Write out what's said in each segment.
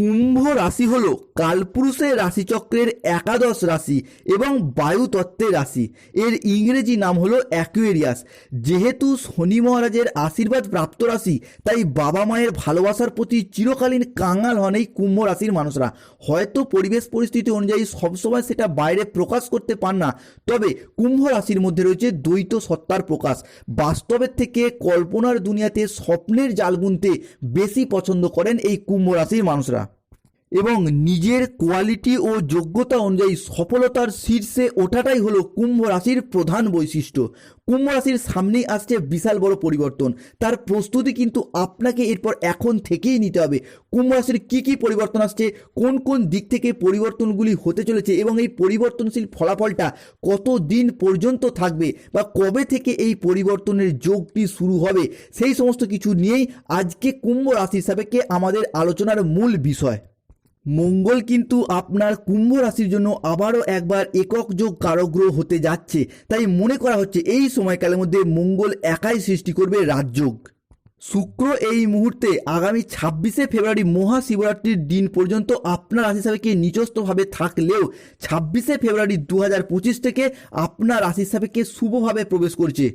কুম্ভ রাশি হল কালপুরুষের রাশিচক্রের একাদশ রাশি এবং বায়ুতত্ত্বের রাশি। এর ইংরেজি নাম হলো অ্যাকুয়েরিয়াস যেহেতু শনি মহারাজের আশীর্বাদ প্রাপ্ত রাশি, তাই বাবা মায়ের ভালোবাসার প্রতি চিরকালীন কাঙাল হন এই কুম্ভ রাশির মানুষরা। হয়তো পরিবেশ পরিস্থিতি অনুযায়ী সবসময় সেটা বাইরে প্রকাশ করতে পান না। তবে কুম্ভ রাশির মধ্যে রয়েছে দ্বৈত সত্তার প্রকাশ। বাস্তবের থেকে কল্পনার দুনিয়াতে স্বপ্নের জাল বুনতে বেশি পছন্দ করেন এই কুম্ভ রাশির মানুষরা। এবং নিজের কোয়ালিটি ও যোগ্যতা অনুযায়ী সফলতার শীর্ষে ওঠাটাই হলো কুম্ভ রাশির প্রধান বৈশিষ্ট্য। কুম্ভ রাশির সামনেই আসছে বিশাল বড় পরিবর্তন। তার প্রস্তুতি কিন্তু আপনাকে এরপর এখন থেকেই নিতে হবে। কুম্ভ রাশির কী কী পরিবর্তন আসছে? কোন কোন দিক থেকে পরিবর্তনগুলি হতে চলেছে? এবং এই পরিবর্তনশীল ফলাফলটা কত দিন পর্যন্ত থাকবে? বা কবে থেকে এই পরিবর্তনের যোগটি শুরু হবে? সেই সমস্ত কিছু নিয়েই আজকে কুম্ভ রাশি সাপেক্ষে আমাদের আলোচনার মূল বিষয়। মঙ্গল কিন্তু আপনার কুম্ভ রাশির জন্য আবারও একবার একক যোগ কারগ্রহ হতে যাচ্ছে। তাই মনে করা হচ্ছে এই সময়কালের মধ্যে মঙ্গল একাই সৃষ্টি করবে রাজযোগ। শুক্র এই মুহূর্তে আগামী ছাব্বিশে ফেব্রুয়ারি মহাশিবরাত্রির দিন পর্যন্ত আপনার রাশি সাপেক্ষে নিচস্থভাবে থাকলেও ছাব্বিশে ফেব্রুয়ারি দু হাজার পঁচিশ থেকে আপনার রাশি সাপেক্ষে শুভভাবে প্রবেশ করছে।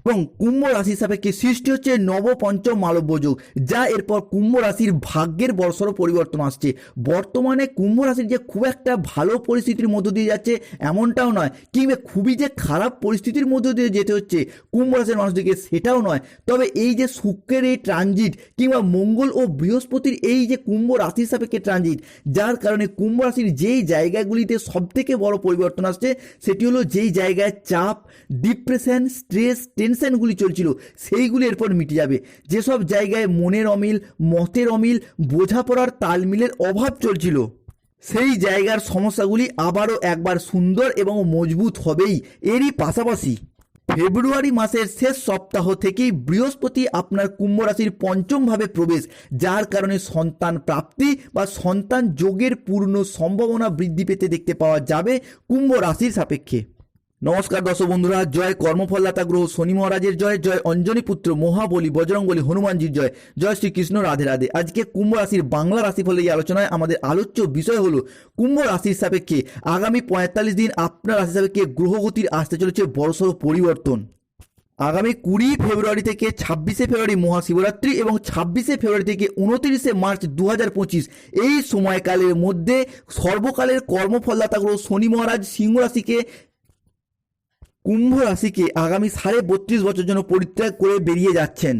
এবং কুম্ভ রাশি সাপেক্ষে সৃষ্টি হচ্ছে নবপঞ্চম মালব্য যোগ, যা এরপর কুম্ভ রাশির ভাগ্যের বড়সড় পরিবর্তন আসছে। বর্তমানে কুম্ভ রাশির যে খুব একটা ভালো পরিস্থিতির মধ্য দিয়ে যাচ্ছে এমনটাও নয়, কিংবা খুবই যে খারাপ পরিস্থিতির মধ্য দিয়ে যেতে হচ্ছে কুম্ভ রাশির মানুষদেরকে সেটাও নয়। তবে এই যে শুক্রের এই ট্রানজিট কিংবা মঙ্গল ও বৃহস্পতির এই যে কুম্ভ রাশির সাপেক্ষে ট্রানজিট যার কারণে কুম্ভ রাশির যেই জায়গাগুলিতে সবথেকে বড় পরিবর্তন আসছে, সেটি হলো যেই জায়গায় চাপ ডিপ্রেশন স্ট্রেস টেনশনগুলি চলছিল, সেইগুলি এরপর মিটে যাবে। যেসব জায়গায় মনের অমিল, মতের অমিল, বোঝাপড়ার তালমিলের অভাব চলছিল, সেই জায়গার সমস্যাগুলি আবারও একবার সুন্দর এবং মজবুত হবেই। এরই পাশাপাশি ফেব্রুয়ারি মাসের শেষ সপ্তাহ থেকেই বৃহস্পতি আপনার কুম্ভ রাশির পঞ্চম ভাবে প্রবেশ, যার কারণে সন্তান প্রাপ্তি বা সন্তান যোগের পূর্ণ সম্ভাবনা বৃদ্ধি পেতে দেখতে পাওয়া যাবে কুম্ভ রাশির সাপেক্ষে। নমস্কার দর্শক বন্ধুরা, জয় কর্মফলদাতা গ্রহ, শনি মহারাজের জয় জয় অঞ্জনী পুত্র, মহাবলী, বজরংবলী, হনুমানজির জয় জয় শ্রীকৃষ্ণ, রাধে রাধে। আজকে কুম্ভ রাশির বাংলা রাশিফলের এই আলোচনায় আমাদের আলোচ্য বিষয় হলো কুম্ভ রাশির সাপেক্ষে আগামী পঁয়তাল্লিশ দিন আপনার রাশি সাপেক্ষে গ্রহগতির আসতে চলেছে বড়সড় পরিবর্তন। আগামী কুড়ি ফেব্রুয়ারি থেকে ছাব্বিশে ফেব্রুয়ারি মহাশিবরাত্রি এবং ছাব্বিশে ফেব্রুয়ারি থেকে উনত্রিশে মার্চ দু হাজার পঁচিশ, এই সময়কালের মধ্যে সর্বকালের কর্মফলদাতা গ্রহ শনি মহারাজ সিংহ রাশিকে কুম্ভ রাশিকে আগামী সাড়ে বত্রিশ বছর জন্য পরিত্যাগ করে বেরিয়ে যাচ্ছেন।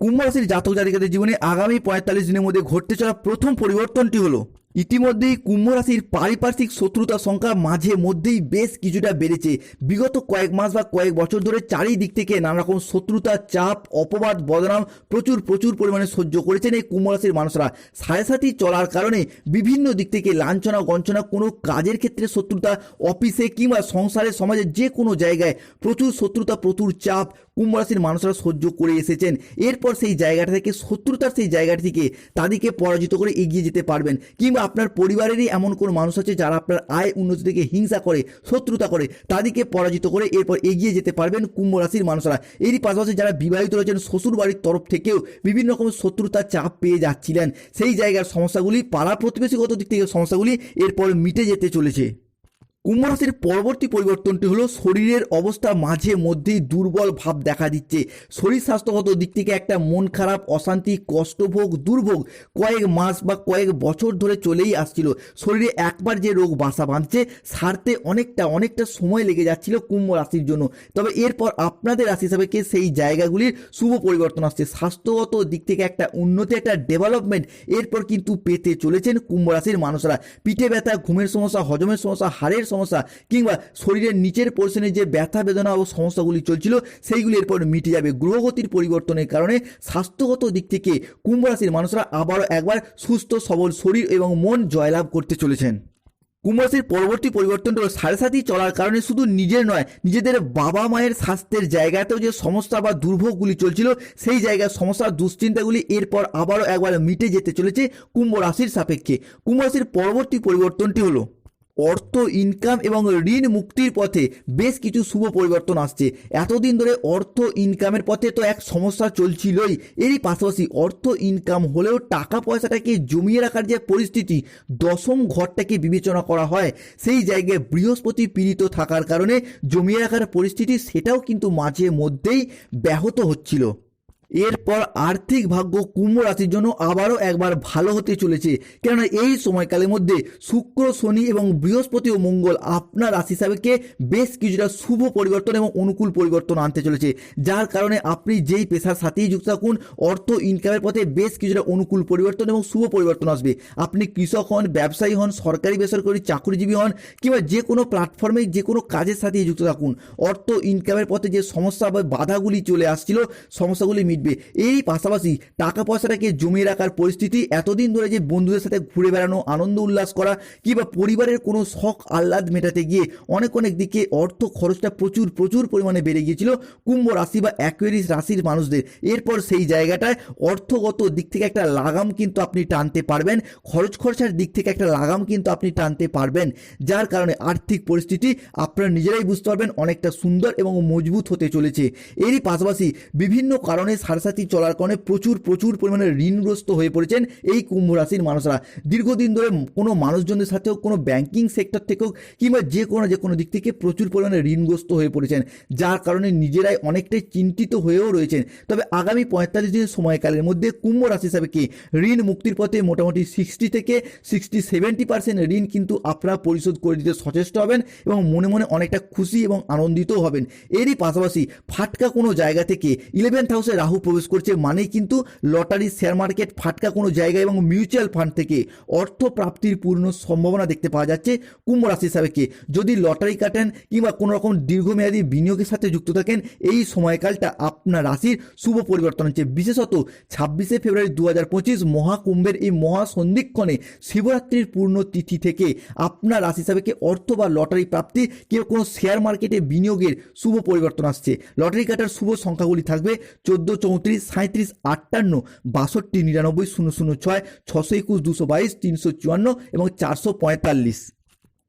কুম্ভ রাশির জাতক জাতিকাদের জীবনে আগামী পঁয়তাল্লিশ দিনের মধ্যে ঘটতে চলা প্রথম পরিবর্তনটি হলো ইতিমধ্যেই কুম্ভ রাশির পারিপার্শ্বিক শত্রুতার সংখ্যা মাঝে মধ্যেই বেশ কিছুটা বেড়েছে। বিগত কয়েক মাস বা কয়েক বছর ধরে চারিদিক থেকে নানা রকম শত্রুতা, চাপ, অপবাদ, বদনাম প্রচুর প্রচুর পরিমাণে সহ্য করেছেন এই কুম্ভ রাশির মানুষরা। সাড়ে চলার কারণে বিভিন্ন দিক থেকে লাঞ্ছনা গঞ্চনা কোনো কাজের ক্ষেত্রে শত্রুতা, অফিসে কিংবা সংসারে সমাজে যে কোনো জায়গায় প্রচুর শত্রুতা, প্রচুর চাপ কুম্ভ রাশির মানুষরা সহ্য করে এসেছেন। এরপর সেই জায়গাটা থেকে, শত্রুতার সেই জায়গাটা থেকে তাদেরকে পরাজিত করে এগিয়ে যেতে পারবেন কিংবা আপনার পরিবারেরই এমন কোনো মানুষ আছে যারা আপনার আয় উন্নতি থেকে হিংসা করে, শত্রুতা করে, তাদেরকে পরাজিত করে এরপর এগিয়ে যেতে পারবেন কুম্ভ রাশির মানুষরা। এরই পাশাপাশি যারা বিবাহিত রয়েছেন শ্বশুর বাড়ির তরফ থেকেও বিভিন্ন রকম শত্রুতার চাপ পেয়ে যাচ্ছিলেন। সেই জায়গার সমস্যাগুলি, পাড়া প্রতিবেশীগত দিক থেকে সমস্যাগুলি এরপর মিটে যেতে চলেছে। কুম্ভ রাশির পরবর্তী পরিবর্তনটি হলো শরীরের অবস্থা মাঝে মধ্যেই দুর্বল ভাব দেখা দিচ্ছে। শরীর স্বাস্থ্যগত দিক থেকে একটা মন খারাপ, অশান্তি, কষ্টভোগ, দুর্ভোগ কয়েক মাস বা কয়েক বছর ধরে চলেই আসছিল। শরীরে একবার যে রোগ বাসা বাঁধছে, সারতে অনেকটা অনেকটা সময় লেগে যাচ্ছিল কুম্ভ রাশির জন্য। তবে এরপর আপনাদের রাশি হিসাবে সেই জায়গাগুলির শুভ পরিবর্তন আসছে? স্বাস্থ্যগত দিক থেকে একটা উন্নতি, একটা ডেভেলপমেন্ট এরপর কিন্তু পেতে চলেছেন কুম্ভ রাশির মানুষরা। পিঠে ব্যথা, ঘুমের সমস্যা, হজমের সমস্যা, হাড়ের সমস্যা কিংবা শরীরের নিচের পোর্শনে যে ব্যথা, বেদনা ও সমস্যাগুলি চলছিল, সেইগুলি এরপর মিটে যাবে। গ্রহগতির পরিবর্তনের কারণে স্বাস্থ্যগত দিক থেকে কুম্ভ রাশির মানুষরা আবারও একবার সুস্থ, সবল শরীর এবং মন জয়লাভ করতে চলেছেন। কুম্ভরাশির পরবর্তী পরিবর্তনটা হলো সাড়ে সাথী চলার কারণে শুধু নিজের নয়, নিজেদের বাবা মায়ের স্বাস্থ্যের জায়গাতেও যে সমস্যা বা দুর্ভোগগুলি চলছিল, সেই জায়গার সমস্যা, দুশ্চিন্তাগুলি এরপর আবারও একবার মিটে যেতে চলেছে কুম্ভ রাশির সাপেক্ষে। কুম্ভ রাশির পরবর্তী পরিবর্তনটি হলো অর্থ ইনকাম এবং ঋণ মুক্তির পথে বেশ কিছু শুভ পরিবর্তন আসছে। এতদিন ধরে অর্থ ইনকামের পথে তো এক সমস্যা চলছিলই। এরই পাশাপাশি অর্থ ইনকাম হলেও টাকা পয়সাটাকে জমিয়ে রাখার যে পরিস্থিতি, দশম ঘরটাকে বিবেচনা করা হয়। সেই জায়গায় বৃহস্পতি পীড়িত থাকার কারণে জমিয়ে রাখার পরিস্থিতি সেটাও কিন্তু মাঝে মধ্যেই ব্যাহত হচ্ছিল। এরপর আর্থিক ভাগ্য কুম্ভ রাশির জন্য আবারও একবার ভালো হতে চলেছে। কেননা এই সময়কালের মধ্যে শুক্র, শনি এবং বৃহস্পতি ও মঙ্গল আপনার রাশি হিসাবেকে বেশ কিছুটা শুভ পরিবর্তন এবং অনুকূল পরিবর্তন আনতে চলেছে। যার কারণে আপনি যেই পেশার সাথেই যুক্ত থাকুন, অর্থ ইনকামের পথে বেশ কিছুটা অনুকূল পরিবর্তন এবং শুভ পরিবর্তন আসবে। আপনি কৃষক হন, ব্যবসায়ী হন, সরকারি, বেসরকারি, চাকরিজীবী হন কিংবা যে কোনো প্ল্যাটফর্মে যে কোনো কাজের সাথেই যুক্ত থাকুন। অর্থ ইনকামের পথে যে সমস্যা বা বাধাগুলি চলে আসছিল, সমস্যাগুলি মিটবে এই পাশাপাশি টাকা পয়সাটাকে জমিয়ে রাখার পরিস্থিতি, এতদিন ধরে যে বন্ধুদের সাথে ঘুরে বেড়ানো, আনন্দ উল্লাস করা কিংবা পরিবারের কোনো শখ আহ্লাদ মেটাতে গিয়ে অনেক অনেক দিকে অর্থ খরচটা প্রচুর প্রচুর পরিমাণে বেড়ে গিয়েছিল কুম্ভ রাশি বা অ্যাকুয়ারিস রাশির মানুষদের। এরপর সেই জায়গাটায় অর্থগত দিক থেকে একটা লাগাম কিন্তু আপনি টানতে পারবেন, খরচ খরচার দিক থেকে একটা লাগাম কিন্তু আপনি টানতে পারবেন, যার কারণে আর্থিক পরিস্থিতি আপনারা নিজেরাই বুঝতে পারবেন অনেকটা সুন্দর এবং মজবুত হতে চলেছে। এরই পাশাপাশি বিভিন্ন কারণে সারসাথী চলার কারণে প্রচুর প্রচুর পরিমাণে ঋণগ্রস্ত হয়ে পড়েছেন এই কুম্ভ রাশির মানুষরা। দীর্ঘদিন ধরে কোনো মানুষজনের সাথেও, কোনো ব্যাংকিং সেক্টর থেকেও কিংবা যে কোনো যে কোনো দিক থেকে প্রচুর পরিমাণে ঋণগ্রস্ত হয়ে পড়েছেন, যার কারণে নিজেরাই অনেকটাই চিন্তিত হয়েও রয়েছেন। তবে আগামী পঁয়তাল্লিশ দিনের সময়কালের মধ্যে কুম্ভ রাশি হিসাবে কি ঋণ মুক্তির পথে মোটামুটি সিক্সটি থেকে সিক্সটি সেভেন্টি পার্সেন্ট ঋণ কিন্তু আপনারা পরিশোধ করে দিতে সচেষ্ট হবেন এবং মনে মনে অনেকটা খুশি এবং আনন্দিতও হবেন। এরই পাশাপাশি ফাটকা কোনো জায়গা থেকে ইলেভেন্থ হাউসে রাহু প্রবেশ করছে মানেই কিন্তু লটারি শেয়ার মার্কেট ফাটকা কোনো জায়গা এবং মিউচুয়াল ফান্ড থেকে অর্থ প্রাপ্তির পূর্ণ সম্ভাবনা দেখতে পাওয়া যাচ্ছে কুম্ভ রাশি হিসাবে। কি যদি লটারি কাটেন কিংবা কোনো রকম দীর্ঘমেয়াদী বিনিয়োগের সাথে যুক্ত থাকেন, এই সময়কালটা আপনার রাশির শুভ পরিবর্তন হচ্ছে। বিশেষত ছাব্বিশে ফেব্রুয়ারি দু হাজার পঁচিশ মহাকুম্ভের এই মহাসন্ধিক্ষণে শিবরাত্রির পূর্ণ তিথি থেকে আপনার রাশি হিসাবে কি অর্থ বা লটারি প্রাপ্তি কিংবা কোনো শেয়ার মার্কেটে বিনিয়োগের শুভ পরিবর্তন আসছে। লটারি কাটার শুভ সংখ্যাগুলি থাকবে চোদ্দ চৌত্রিশ সাঁত্রিশ আটান্ন, বাষট্টি, নিরানব্বই, শূন্য শূন্য, ছয়, ছশো একুশ, দুশো বাইশ, তিনশো চুয়ান্ন এবং চারশো পঁয়তাল্লিশ।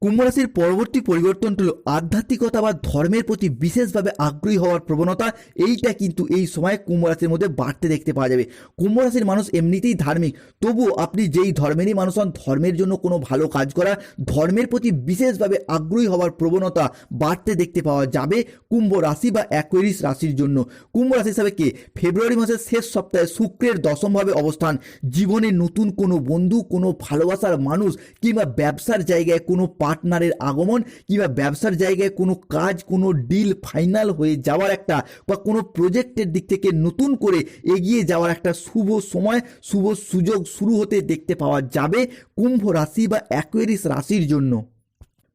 কুম্ভ রাশির পরবর্তী পরিবর্তন হলো আধ্যাত্মিকতা বা ধর্মের প্রতি বিশেষভাবে আগ্রহী হওয়ার প্রবণতা। এইটা কিন্তু এই সময় কুম্ভ রাশির মধ্যে বাড়তে দেখতে পাওয়া যাবে। কুম্ভ রাশির মানুষ এমনিতেই ধার্মিক। তবুও আপনি যেই ধর্মেরই মানুষ হন, ধর্মের জন্য কোনো ভালো কাজ করা, ধর্মের প্রতি বিশেষভাবে আগ্রহী হওয়ার প্রবণতা বাড়তে দেখতে পাওয়া যাবে কুম্ভ রাশি বা অ্যাকোয়ারিস রাশির জন্য। কুম্ভ রাশি হিসাবে কে? ফেব্রুয়ারি মাসের শেষ সপ্তাহে শুক্রের দশমভাবে অবস্থান। জীবনে নতুন কোনো বন্ধু, কোনো ভালোবাসার মানুষ কিংবা ব্যবসার জায়গায় কোনো পার্টনারের আগমন কিংবা ব্যবসার জায়গায় কোনো কাজ, কোনো ডিল ফাইনাল হয়ে যাওয়ার একটা বা কোনো প্রজেক্টের দিক থেকে নতুন করে এগিয়ে যাওয়ার একটা শুভ সময়, শুভ সুযোগ শুরু হতে দেখতে পাওয়া যাবে কুম্ভ রাশি বা অ্যাকোয়ারিস রাশির জন্য।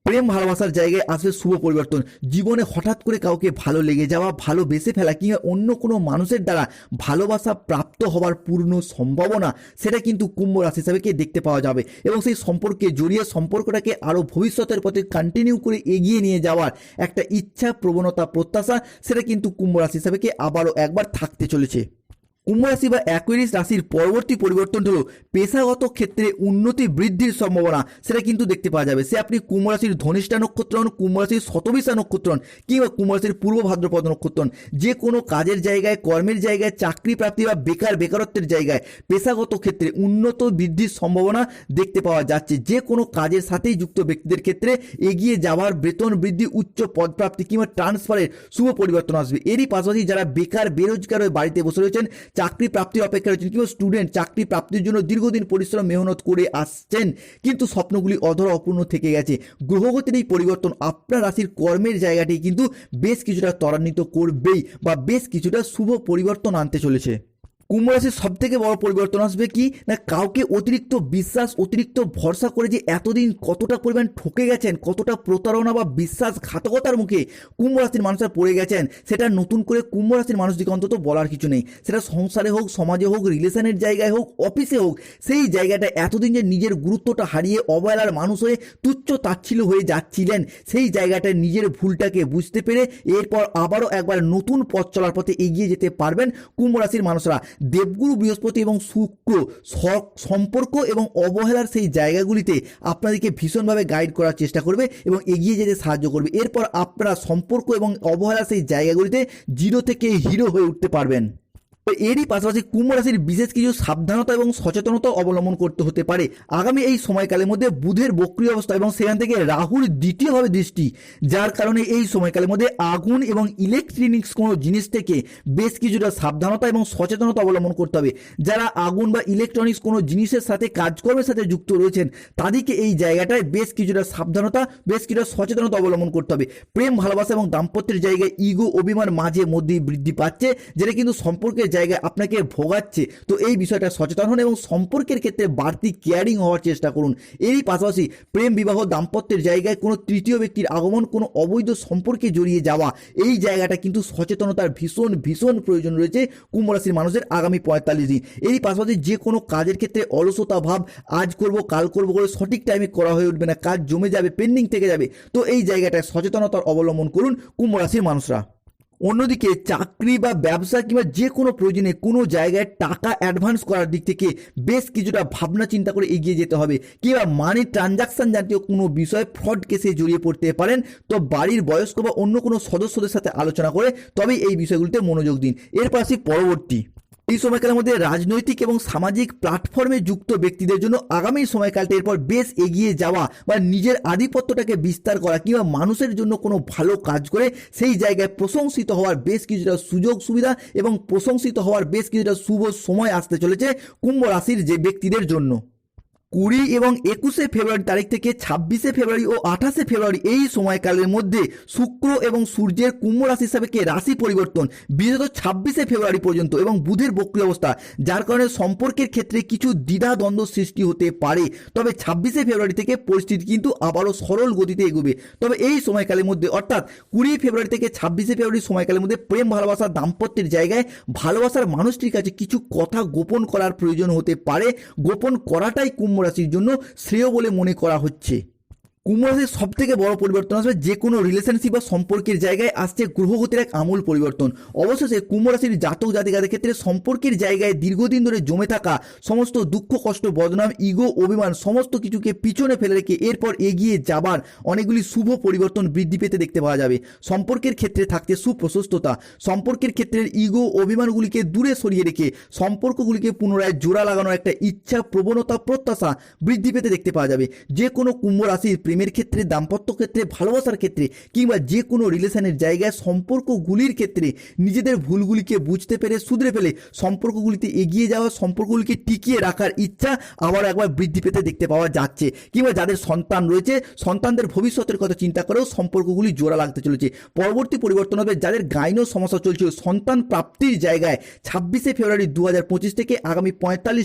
প্রেম ভালোবাসার জায়গায় আসবে শুভ পরিবর্তন। জীবনে হঠাৎ করে কাউকে ভালো লেগে যাওয়া ভালোবেসে ফেলা কিংবা অন্য কোনো মানুষের দ্বারা ভালোবাসা প্রাপ্ত হওয়ার পূর্ণ সম্ভাবনা, সেটা কিন্তু কুম্ভ রাশি হিসাবে দেখতে পাওয়া যাবে এবং সেই সম্পর্কে জড়িয়ে সম্পর্কটাকে আরও ভবিষ্যতের পথে কন্টিনিউ করে এগিয়ে নিয়ে যাওয়ার একটা ইচ্ছা প্রবণতা প্রত্যাশা, সেটা কিন্তু কুম্ভ রাশি হিসাবে আবারও একবার থাকতে চলেছে। কুম্ভ রাশি বা অ্যাকুয়ারিস রাশির পরবর্তী পরিবর্তন হলো পেশাগত ক্ষেত্রে উন্নতি বৃদ্ধির সম্ভাবনা, সেটা কিন্তু দেখতে পাওয়া যাবে। সে আপনি কুম্ভ রাশির ধনিষ্ঠা নক্ষত্র হন, কুম্ভ রাশির শতবিশা নক্ষত্র হন, কিংবা কুম্ভ রাশির পূর্ব ভাদ্রপদ নক্ষত্র হন। যে কোনো কাজের জায়গায়, কর্মের জায়গায়, চাকরি প্রাপ্তি বা বেকার, বেকারত্বের জায়গায় পেশাগত ক্ষেত্রে উন্নত বৃদ্ধির সম্ভাবনা দেখতে পাওয়া যাচ্ছে। যে কোনো কাজের সাথেই যুক্ত ব্যক্তিদের ক্ষেত্রে এগিয়ে যাওয়ার বেতন বৃদ্ধি, উচ্চ পদপ্রাপ্তি কিংবা ট্রান্সফারের শুভ পরিবর্তন আসবে। এরই পাশাপাশি যারা বেকার, বেরোজগার হয়ে বাড়িতে বসে রয়েছেন চাকরি প্রাপ্তির অপেক্ষা রয়েছেন কিংবা স্টুডেন্ট চাকরি প্রাপ্তির জন্য দীর্ঘদিন পরিশ্রম, মেহনত করে আসছেন, কিন্তু স্বপ্নগুলি অধরা অপূর্ণ থেকে গেছে। গ্রহগতির এই পরিবর্তন আপনার রাশির কর্মের জায়গাটি কিন্তু বেশ কিছুটা ত্বরান্বিত করবেই বা বেশ কিছুটা শুভ পরিবর্তন আনতে চলেছে। কুম্ভ রাশির সব থেকে বড় পরিবর্তন আসবে কি? না, কাউকে অতিরিক্ত বিশ্বাস, অতিরিক্ত ভরসা করে যে এতদিন কতটা পরিমাণ ঠকে গেছেন, কতটা প্রতারণা বা বিশ্বাসঘাতকতার মুখে কুম্ভ রাশির মানুষরা পড়ে গেছেন, সেটা নতুন করে কুম্ভ রাশির মানুষদিকে অন্তত বলার কিছু নেই। সেটা সংসারে হোক, সমাজে হোক, রিলেশনের জায়গায় হোক, অফিসে হোক, সেই জায়গাটা এতদিন যে নিজের গুরুত্বটা হারিয়ে অবহেলার মানুষ হয়ে তুচ্ছ তাচ্ছিল হয়ে যাচ্ছিলেন, সেই জায়গাটায় নিজের ভুলটাকে বুঝতে পেরে এরপর আবারও একবার নতুন পথ চলার পথে এগিয়ে যেতে পারবেন কুম্ভ রাশির মানুষরা। দেবগুরু বৃহস্পতি এবং শুক্র সম্পর্ক এবং অবহেলার সেই জায়গাগুলিতে আপনাদেরকে ভীষণভাবে গাইড করার চেষ্টা করবে এবং এগিয়ে যেতে সাহায্য করবে। এরপর আপনারা সম্পর্ক এবং অবহেলার সেই জায়গাগুলিতে জিরো থেকে হিরো হয়ে উঠতে পারবেন। তো এরই পাশাপাশি কুম্ভ রাশির বিশেষ কিছু সাবধানতা এবং সচেতনতা অবলম্বন করতে হতে পারে। আগামী এই সময়কালের মধ্যে বুধের বক্রিয় অবস্থা এবং সেখান থেকে রাহুর দ্বিতীয়ভাবে দৃষ্টি, যার কারণে এই সময়কালের মধ্যে আগুন এবং ইলেকট্রনিক্স কোনো জিনিস থেকে বেশ কিছুটা সাবধানতা এবং সচেতনতা অবলম্বন করতে হবে। যারা আগুন বা ইলেকট্রনিক্স কোনো জিনিসের সাথে কাজকর্মের সাথে যুক্ত রয়েছেন, তাদেরকে এই জায়গাটায় বেশ কিছুটা সাবধানতা, বেশ কিছুটা সচেতনতা অবলম্বন করতে হবে। প্রেম, ভালোবাসা এবং দাম্পত্যের জায়গায় ইগো অভিমান মাঝে মধ্যেই বৃদ্ধি পাচ্ছে, যেটা কিন্তু সম্পর্কের জায়গায় আপনাকে ভোগাচ্ছে। তো এই বিষয়টা সচেতন হন এবং সম্পর্কের ক্ষেত্রে বাড়তি কেয়ারিং হওয়ার চেষ্টা করুন। এরই পাশাপাশি প্রেম বিবাহ দাম্পত্যের জায়গায় কোনো তৃতীয় ব্যক্তির আগমন, কোনো অবৈধ সম্পর্কে জড়িয়ে যাওয়া, এই জায়গাটা কিন্তু সচেতনতার ভীষণ ভীষণ প্রয়োজন রয়েছে কুম্ভ রাশির মানুষের আগামী পঁয়তাল্লিশ দিন। এরই পাশাপাশি যে কোনো কাজের ক্ষেত্রে অলসতা ভাব, আজ করব, কাল করব করে সঠিক টাইমে করা হয়ে উঠবে না, কাজ জমে যাবে পেন্ডিং থেকে যাবে। তো এই জায়গাটায় সচেতনতার অবলম্বন করুন কুম্ভ রাশির মানুষরা। অন্যদিকে চাকরি বা ব্যবসা কিংবা যে কোনো প্রয়োজনে কোনো জায়গায় টাকা অ্যাডভান্স করার দিক থেকে বেশ কিছুটা ভাবনা চিন্তা করে এগিয়ে যেতে হবে। কিংবা মানি ট্রানজাকশান জাতীয় কোনো বিষয়ে ফ্রড কেসে জড়িয়ে পড়তে পারেন। তো বাড়ির বয়স্ক বা অন্য কোনো সদস্যদের সাথে আলোচনা করে তবেই এই বিষয়গুলিতে মনোযোগ দিন। এর পাশে পরবর্তী এই সময়কালের মধ্যে রাজনৈতিক এবং সামাজিক প্ল্যাটফর্মে যুক্ত ব্যক্তিদের জন্য আগামী সময়কালটা এরপর বেশ এগিয়ে যাওয়া বা নিজের আধিপত্যটাকে বিস্তার করা কিংবা মানুষের জন্য কোনো ভালো কাজ করে সেই জায়গায় প্রশংসিত হওয়ার বেশ কিছুটা সুযোগ সুবিধা এবং প্রশংসিত হওয়ার বেশ কিছুটা শুভ সময় আসতে চলেছে কুম্ভ রাশির যে ব্যক্তিদের জন্য। কুড়ি এবং একুশে ফেব্রুয়ারি তারিখ থেকে ছাব্বিশে ফেব্রুয়ারি ও আঠাশে ফেব্রুয়ারি এই সময়কালের মধ্যে শুক্র এবং সূর্যের কুম্ভ রাশি হিসাবে কে রাশি পরিবর্তন? বিশেষত ছাব্বিশে ফেব্রুয়ারি পর্যন্ত এবং বুধের বক্রিয় অবস্থা, যার কারণে সম্পর্কের ক্ষেত্রে কিছু দ্বিধা দ্বন্দ্ব সৃষ্টি হতে পারে। তবে ছাব্বিশে ফেব্রুয়ারি থেকে পরিস্থিতি কিন্তু আবারও সরল গতিতে এগোবে। তবে এই সময়কালের মধ্যে, অর্থাৎ কুড়ি ফেব্রুয়ারি থেকে ছাব্বিশে ফেব্রুয়ারি সময়কালের মধ্যে প্রেম, ভালোবাসা, দাম্পত্যের জায়গায় ভালোবাসার মানুষটির কাছে কিছু কথা গোপন করার প্রয়োজন হতে পারে। গোপন করাটাই কুম্ভ রাশির জন্য শ্রেয় বলে মনে করা হচ্ছে। কুম্ভ রাশির সব থেকে বড় পরিবর্তন আসবে যে কোনো রিলেশনশিপ বা সম্পর্কের জায়গায় আসছে গ্রহগতির এক আমূল পরিবর্তন। অবশেষে কুম্ভ রাশির জাতক জাতিকাদের ক্ষেত্রে সম্পর্কের জায়গায় দীর্ঘদিন ধরে জমে থাকা সমস্ত দুঃখ, কষ্ট, বদনাম ইগো অভিমান সমস্ত কিছুকে পিছনে ফেলে রেখে এরপর এগিয়ে যাবার অনেকগুলি শুভ পরিবর্তন বৃদ্ধি পেতে দেখতে পাওয়া যাবে। সম্পর্কের ক্ষেত্রে থাকছে সুপ্রশস্ততা। সম্পর্কের ক্ষেত্রের ইগো অভিমানগুলিকে দূরে সরিয়ে রেখে সম্পর্কগুলিকে পুনরায় জোড়া লাগানোর একটা ইচ্ছা প্রবণতা প্রত্যাশা বৃদ্ধি পেতে দেখতে পাওয়া যাবে। যে কোনো কুম্ভ রাশির প্রেমের ক্ষেত্রে, দাম্পত্য ক্ষেত্রে, ভালোবাসার ক্ষেত্রে, কিংবা যে কোনো রিলেশনের জায়গায় সম্পর্কগুলির ক্ষেত্রে নিজেদের ভুলগুলিকে বুঝতে পেরে শুধরে ফেলে সম্পর্কগুলিতে এগিয়ে যাওয়া, সম্পর্কগুলিকে টিকিয়ে রাখার ইচ্ছা আবার একবার বৃদ্ধি পেতে দেখতে পাওয়া যাচ্ছে। কিংবা যাদের সন্তান রয়েছে, সন্তানদের ভবিষ্যতের কথা চিন্তা করেও সম্পর্কগুলি জোড়া লাগতে চলেছে। পরবর্তী পরিবর্তন হবে যাদের গাইনো সমস্যা চলছিল সন্তান প্রাপ্তির জায়গায় ছাব্বিশে ফেব্রুয়ারি দু হাজার পঁচিশ থেকে আগামী পঁয়তাল্লিশ